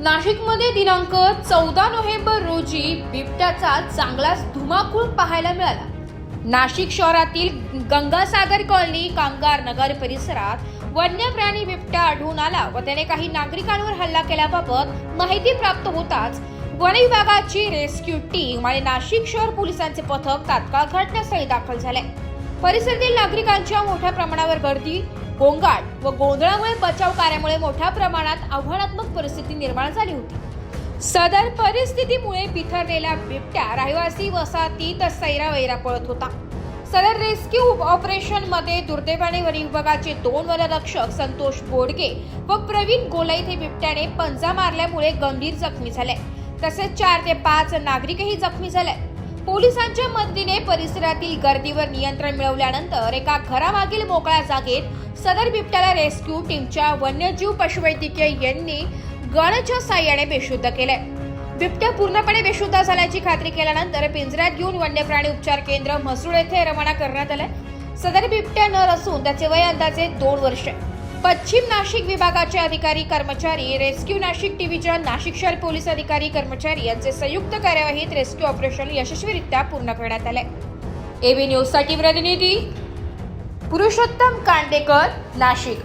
नाशिकमध्ये दिनांक चौदा नोव्हेंबर रोजी बिबट्याचा चांगलाच धुमाकूळ पाहायला मिळाला. नाशिक शहरातील गंगासागर कॉलनी कामगार नगर परिसरात वन्य प्राणी बिबट्या आढळून आला व त्याने काही नागरिकांवर हल्ला केल्याबाबत माहिती प्राप्त होताच वन विभागाची रेस्क्यू टीम आणि नाशिक शहर पोलिसांचे पथक तात्काळ घटनास्थळी दाखल झाले. परिसरातील नागरिकांच्या मोठ्या प्रमाणावर गर्दी गोंगाट व गोंधळामुळे बचाव कार्यामुळे मोठ्या प्रमाणात आव्हानात्मक परिस्थिती निर्माण झाली होती. सदर परिस्थितीमुळे बिथरलेला बिबट्या रहिवासी वसाहतीत सैरावैरा पळत होता. सदर रेस्क्यू ऑपरेशनमध्ये दुर्दैवाने वन विभागाचे दोन वनरक्षक संतोष बोडगे व प्रवीण गोलाईत हे बिबट्याने पंजा मारल्यामुळे गंभीर जखमी झाले. तसेच चार ते पाच नागरिकही जखमी झाले. पोलिसांच्या मदतीने परिसरातील गर्दीवर नियंत्रण मिळवल्यानंतर एका घरामागील मोकळ्या जागेत सदर बिबट्याला रेस्क्यू टीमच्या वन्यजीव पशुवैद्यकीय यांनी गणच्या साह्याने बेशुद्ध केले. बिबट्या पूर्णपणे बेशुद्ध झाल्याची खात्री केल्यानंतर पिंजऱ्यात घेऊन वन्य प्राणी उपचार केंद्र म्हसरूळ येथे रवाना करण्यात आले. सदर बिबट्या नर असून त्याचे वय अंदाजे दोन वर्ष. पश्चिम नाशिक विभागाचे अधिकारी कर्मचारी रेस्क्यू नाशिक टीव्हीच्या नाशिक शहर पोलीस अधिकारी कर्मचारी यांचे संयुक्त कार्यवाहीत रेस्क्यू ऑपरेशन यशस्वीरित्या पूर्ण करण्यात आले. एबी न्यूजसाठी प्रतिनिधी पुरुषोत्तम कांडेकर नाशिक.